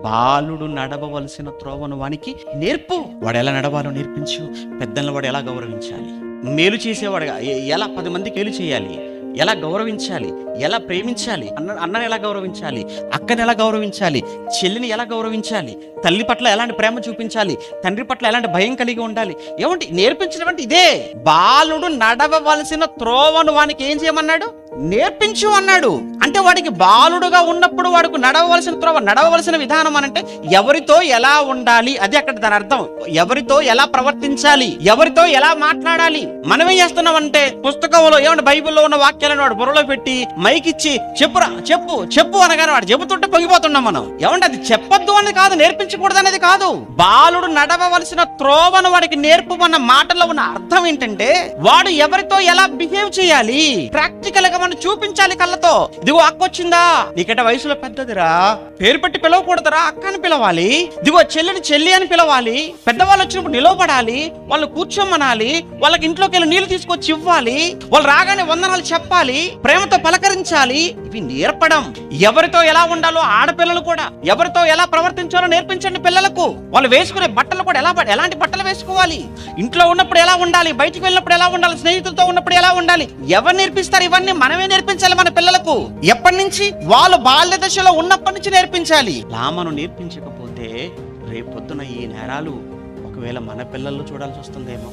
బాలుడు నడవవలసిన త్రోవను వానికి నేర్పు. వాడు ఎలా నడవాలో నేర్పించు. పెద్దలను వాడు ఎలా గౌరవించాలి? మేలు చేసేవాడుగా. ఎలా పది మందికి మేలు చేయాలి? ఎలా గౌరవించాలి? ఎలా ప్రేమించాలి? అన్న అన్నని ఎలా గౌరవించాలి? అక్కని ఎలా గౌరవించాలి? చెల్లిని ఎలా గౌరవించాలి? తల్లి పట్ల ఎలాంటి ప్రేమ చూపించాలి? తండ్రి పట్ల ఎలాంటి భయం కలిగి ఉండాలి? ఏమంటే నేర్పించినటువంటి ఇదే. బాలుడు నడవవలసిన త్రోవను వానికి ఏం చేయమన్నాడు? నేర్పించు అన్నాడు. అంటే వాడికి బాలుడుగా ఉన్నప్పుడు వాడికి నడవవలసిన త్రోవ నడవవలసిన విధానం అనంటే ఎవరితో ఎలా ఉండాలి? అది అక్కడ దాని అర్థం. ఎవరితో ఎలా ప్రవర్తించాలి? ఎవరితో ఎలా మాట్లాడాలి? మనం ఏం చేస్తున్నాం అంటే పుస్తకంలో ఏమంటే బైబిల్లో ఉన్న వాక్యాలను వాడు బుర్రలో పెట్టి మైక్ ఇచ్చి చెప్పురా చెప్పు చెప్పు అనగానే వాడు చెబుతుంటే పొంగిపోతున్నాం మనం. ఏమంటే అది చెప్పొద్దు అనేది కాదు నేర్పించకూడదు అనేది కాదు. బాలుడు నడవవలసిన త్రోవను వాడికి నేర్పమన్న మాటలో ఉన్న అర్థం ఏంటంటే వాడు ఎవరితో ఎలా బిహేవ్ చేయాలి? ప్రాక్టికల్గా మనం చూపించాలి కళ్ళతో. ఇదిగో అక్క వచ్చిందా? నీకంటే వయసులో పెద్దదిరా. పేరు పెట్టి పిలవకూడదురా అక్క అని పిలవాలి. ఇదిగో చెల్లిని చెల్లి అని పిలవాలి. పెద్దవాళ్ళు వచ్చినప్పుడు నిలవబడాలి. వాళ్ళు కూర్చోమనాలి. వాళ్ళకి ఇంట్లోకి వెళ్ళి నీళ్ళు తీసుకొచ్చి ఇవ్వాలి. వాళ్ళు రాగానే వందనాలు చెప్పాలి. ప్రేమతో పలకరించాలి. ఇవి నేర్పడం. ఎవరితో ఎలా ఉండాలో ఆడపిల్లలు కూడా. ఎవరితో ఎలా ప్రవర్తించాలో నేర్పించండి పిల్లలకు. వాళ్ళు వేసుకునే బట్టలు కూడా ఎలా ఎలాంటి బట్టలు వేసుకోవాలి? ఇంట్లో ఉన్నప్పుడు ఎలా ఉండాలి? బయటికి వెళ్ళినప్పుడు ఎలా ఉండాలి? స్నేహితులతో ఉన్నప్పుడు ఎలా ఉండాలి? ఎవరు నేర్పిస్తారు? ఇవన్నీ మనమే నేర్పించాలి మన పిల్లలకు? ఎప్పటి నుంచి? వాళ్ళు బాల్య దశలో ఉన్నప్పటి నుంచి నేర్పించాలి. లామను నేర్పించకపోతే రేపొద్దున ఈ నేరాలు ఒకవేళ మన పిల్లల్లో చూడాల్సి వస్తుందేమో.